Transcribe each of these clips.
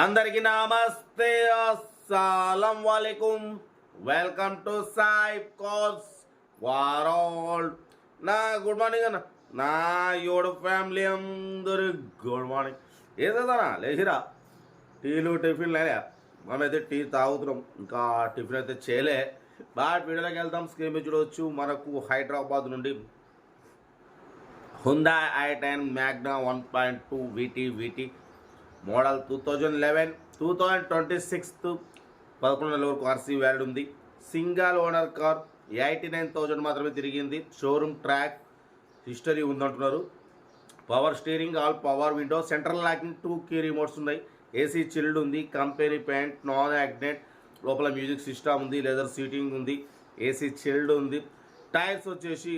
అందరికి నమస్తే. అస్సలం వాలేకుమ్ వెల్కమ్ టు సాయిబ్ కోర్స్ వారోల్ నా గుడ్ మార్నింగ్ అన్న. నా యోడు ఫ్యామిలీ అందరు గుడ్ మార్నింగ్. ఏదన్నా లేచిరా. టీలు టిఫిన్ లేలే మనమైతే టీ తాగుతున్నాం. ఇంకా టిఫిన్ అయితే చేయలే. బాట్ వీడియోలోకి వెళ్తాం స్క్రీన్ మీద చూడవచ్చు మనకు హైదరాబాద్ నుండి Hyundai i ten Magna one point two VT VT model two thousand eleven two thousand twenty sixth పదకొండు నెలల వరకు ఆర్సీ వ్యాలిడ్ ఉంది. Single owner car eighty nine thousand మాత్రమే తిరిగింది. షోరూమ్ ట్రాక్ హిస్టరీ ఉందంటున్నారు. Power steering all power window central locking two key remotes ఉన్నాయి. AC chilled ఉంది. Company paint non accident లోపల మ్యూజిక్ సిస్టమ్ ఉంది. లెదర్ సీటింగ్ ఉంది. AC chilled ఉంది. Tyres వచ్చేసి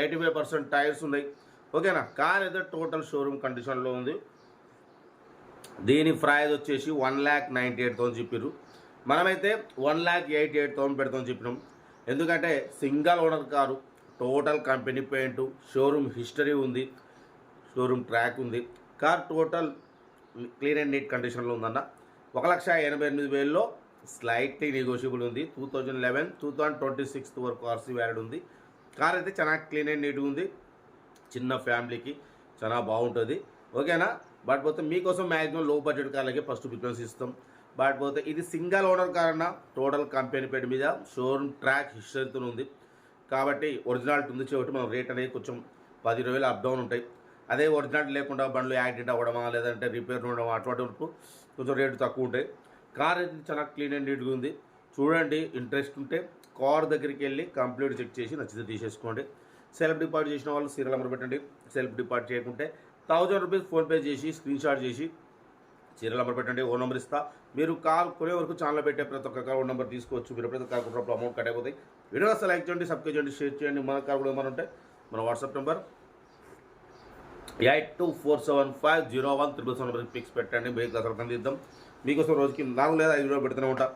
ఎయిటీ ఫైవ్ పర్సెంట్ టైర్స్ ఉన్నాయి. ఓకేనా కార్ అయితే టోటల్ షోరూమ్ కండిషన్లో ఉంది. దీని ప్రైజ్ వచ్చేసి one lakh ninety eight thousand చెప్పారు మనమైతే one lakh eighty eight thousand పెడతామని చెప్పినాం. ఎందుకంటే single owner car total company paint showroom history ఉంది షోరూమ్ ట్రాక్ ఉంది. Car total clean and neat కండిషన్లో ఉందన్న. ఒక లక్ష ఎనభై ఎనిమిది వేలలో స్లైట్లీ నెగోషియబుల్ ఉంది. Two thousand eleven two thousand twenty sixth వరకు ఆర్సీ వ్యాలిడ్ ఉంది. కార్ అయితే చాలా క్లీన్ అండ్ నీట్గా ఉంది. చిన్న ఫ్యామిలీకి చాలా బాగుంటుంది. ఓకేనా? బట్ పోతే మీకోసం మ్యాక్సిమం లో బడ్జెట్ కార్లకే ఫస్ట్ ప్రిఫరెన్స్ ఇస్తాం. బట్ పోతే ఇది సింగల్ ఓనర్ కార్ అన్న టోటల్ కంపెనీ పేరు మీద షోరూమ్ ట్రాక్ హిస్టరీతో ఉంది. కాబట్టి ఒరిజినాలిటీ ఉంది కాబట్టి మనం రేట్ అనేది కొంచెం పది ఇరవై అప్ డౌన్ ఉంటాయి. అదే ఒరిజినాలిటీ లేకుండా బండ్లు యాక్సిడెంట్ అవ్వడమా లేదంటే రిపేర్ ఉండడం అటువంటి వరకు కొంచెం రేటు తక్కువ ఉంటాయి. కార్ అయితే చాలా క్లీన్ అండ్ నీట్గా ఉంది. చూడండి ఇంట్రెస్ట్ ఉంటే కార్ దగ్గరికి వెళ్ళి కంప్లీట్ చెక్ చేసి నచ్చితే తీసేసుకోండి. సెల్ఫ్ డిపాజిట్ చేసిన వాళ్ళు సీరియల్ నెంబర్ పెట్టండి. సెల్ఫ్ డిపాజిట్ చేయకుంటే థౌజండ్ రూపీస్ ఫోన్పే చేసి స్క్రీన్ షాట్ చేసి చీరల నెంబర్ పెట్టండి ఓ నెంబర్ ఇస్తా. మీరు కాల్ కొనే వరకు ఛానల్ పెట్టే ప్రతి ఒక్క కార్ నెంబర్ తీసుకోవచ్చు. మీరు ప్రతి కార్ కొన్నప్పుడు అమౌంట్ కట్ అయిపోతాయి. వీడియో అసలు లైక్ చేయండి సబ్స్క్రైబ్ చేయండి షేర్ చేయండి. మన కార్ కూడా ఏమైనా ఉంటే మన WhatsApp number eight two four seven five zero one triple seven number pics పెట్టండి. మిడిల్ క్లాస్ వాళ్ళకి అందిద్దాం మీకోసం రోజుకి నాలుగు లేదా ఐదు రోజులు పెడుతూనే ఉంటా.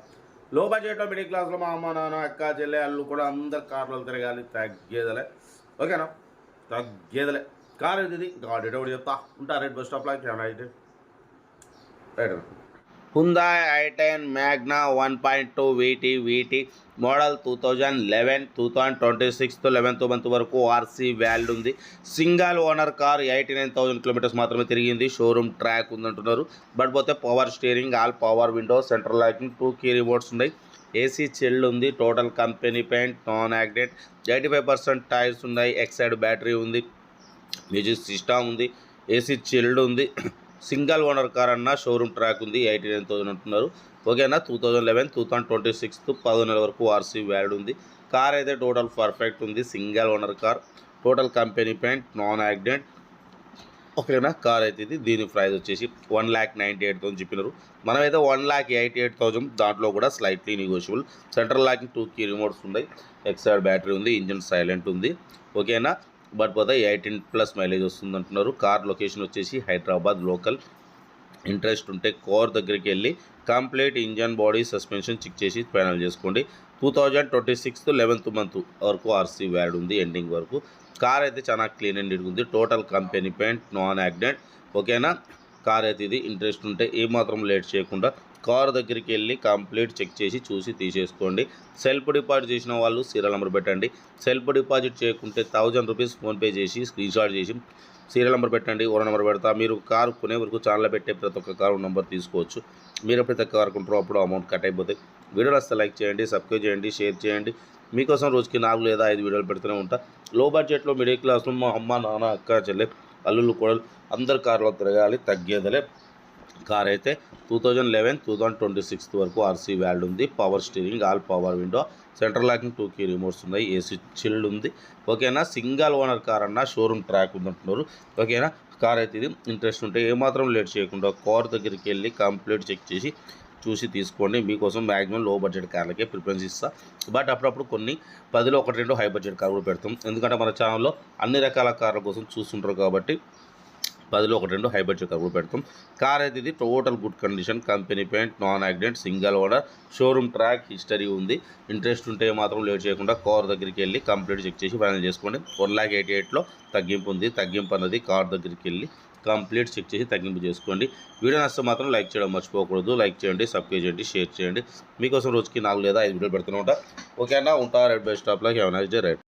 లో బడ్జెట్లో మిడిల్ క్లాస్లో మా అమ్మ నాన్న అక్క చెల్లె అల్లు కూడా అందరు కార్లు తిరగాలి. తగ్గేదలే. ఓకేనా తగ్గేదలే. కార్ ఇది గాడ్ ఎటు ఒకటి చెప్తా. ఉంటా రైట్ బస్ స్టాప్లో అయితే. Right. Hyundai i ten Magna one point two VT VT model two thousand eleven two thousand twenty sixth eleventh month వరకు ఆర్సీ వ్యాల్డ్ ఉంది. Single owner car eighty nine thousand kilometres మాత్రమే తిరిగింది. Showroom track ఉందంటున్నారు. But పోతే power steering all power window central locking two key remotes ఉన్నాయి. AC chilled ఉంది total company paint non accident eighty five percent tyres ఉన్నాయి Exide battery ఉంది. Music system ఉంది AC chilled ఉంది సింగల్ ఓనర్ కార్ అన్న showroom track ఉంది eighty nine thousand అంటున్నారు. ఓకేనా two thousand eleven two thousand twenty sixth పదో నెల వరకు ఆర్సీ వ్యాల్డ్ ఉంది. కార్ అయితే టోటల్ పర్ఫెక్ట్ ఉంది single owner car. Total company paint non accident. ఓకేనా కార్ అయితే ఇది దీని ప్రైస్ వచ్చేసి one lakh ninety eight thousand చెప్పినారు. మనమైతే one lakh eighty eight thousand దాంట్లో కూడా slightly negotiable central locking two key remotes ఉన్నాయి ఎక్సైడ్ బ్యాటరీ ఉంది ఇంజిన్ సైలెంట్ ఉంది. ఓకేనా బట్ పోతే ఎయిటీన్ ప్లస్ మైలేజ్ వస్తుంది అంటున్నారు. కార్ లొకేషన్ వచ్చేసి హైదరాబాద్ లోకల్. ఇంట్రెస్ట్ ఉంటే కోర్ దగ్గరికి వెళ్ళి complete engine body suspension check చేసి ఫైనల్ చేసుకోండి. Two thousand twenty sixth eleventh month వరకు ఆర్సీ వ్యాడ్ ఉంది ఎండింగ్ వరకు. కార్ అయితే చాలా క్లీన్ అండ్ ఉంది. Total company paint non accident. ఓకేనా? కార్ అయితే ఇది ఇంట్రెస్ట్ ఉంటే ఏమాత్రం లేట్ చేయకుండా కార్ దగ్గరికి వెళ్ళి కంప్లీట్ చెక్ చేసి చూసి తీసేసుకోండి. సెల్ఫ్ డిపాజిట్ చేసిన వాళ్ళు సీరియల్ నెంబర్ పెట్టండి. సెల్ఫ్ డిపాజిట్ చేయకుంటే థౌజండ్ రూపీస్ ఫోన్పే చేసి స్క్రీన్ షాట్ చేసి సీరియల్ నెంబర్ పెట్టండి ఓరో నెంబర్ పెడతా. మీరు కార్ కొనే వరకు ఛానల్ పెట్టే ప్రతి ఒక్క కారు నెంబర్ తీసుకోవచ్చు. మీరు ఎప్పుడైతే కార్ కొంటారో అప్పుడు అమౌంట్ కట్ అయిపోతాయి. వీడియోలు వస్తే లైక్ చేయండి సబ్స్క్రైబ్ చేయండి షేర్ చేయండి. మీకోసం రోజుకి నాలుగు లేదా ఐదు వీడియోలు పెడుతూనే ఉంటా. లో బడ్జెట్లో మిడిల్ క్లాస్లో మా అమ్మ నాన్న అక్క చెల్లె అల్లుళ్ళు కూడా అందరు కార్లో తిరగాలి. తగ్గేదలే కార్ అయితే two thousand eleven two thousand twenty sixth వరకు ఆర్సీ వ్యాల్డ్ ఉంది. Power steering all power window central locking two key remotes ఉన్నాయి. ఏసీ చిల్డ్ ఉంది. ఓకేనా? సింగల్ ఓనర్ కార్ అన్న షోరూమ్ ట్రాక్ ఉందంటున్నారు. ఓకేనా? కార్ అయితే ఇది ఇంట్రెస్ట్ ఉంటే ఏమాత్రం లేట్ చేయకుండా కార్ దగ్గరికి వెళ్ళి కంప్లీట్ చెక్ చేసి చూసి తీసుకోండి. మీకోసం మ్యాక్సిమం లో బడ్జెట్ కార్లకే ప్రిఫరెన్స్ ఇస్తా. బట్ అప్పుడప్పుడు కొన్ని పదిలో ఒకటి రెండు హై బడ్జెట్ కార్ కూడా పెడతాం. ఎందుకంటే మన ఛానల్లో అన్ని రకాల కార్ల కోసం చూస్తుంటారు కాబట్టి పదిలో ఒకటి రెండు హై బడ్జెట్ కార్ కూడా పెడతాం. కార్ అయితే ఇది total good condition company paint non accident single owner showroom track history ఉంది. ఇంట్రెస్ట్ ఉంటే మాత్రం లేట్ చేయకుండా కార్ దగ్గరికి వెళ్ళి కంప్లీట్ చెక్ చేసి ఫైనల్ చేసుకోండి. వన్ ల్యాక్ ఎయిటీ ఎయిట్లో తగ్గింపు ఉంది. తగ్గింపు అన్నది కార్ దగ్గరికి వెళ్ళి కంప్లీట్ చెక్ చేసి తగ్గింపు చేసుకోండి. వీడియో నచ్చితే మాత్రం లైక్ చేయడం మర్చిపోకూడదు. లైక్ చేయండి సబ్స్క్రైబ్ చేయండి షేర్ చేయండి. మీకోసం రోజుకి నాలుగు లేదా ఐదు వీడియోలు పెడుతూనే ఉంటా. ఓకే అన్న ఉంటా రెడ్ బై స్టాప్లో హ్యావ్ నైస్ డే రైట్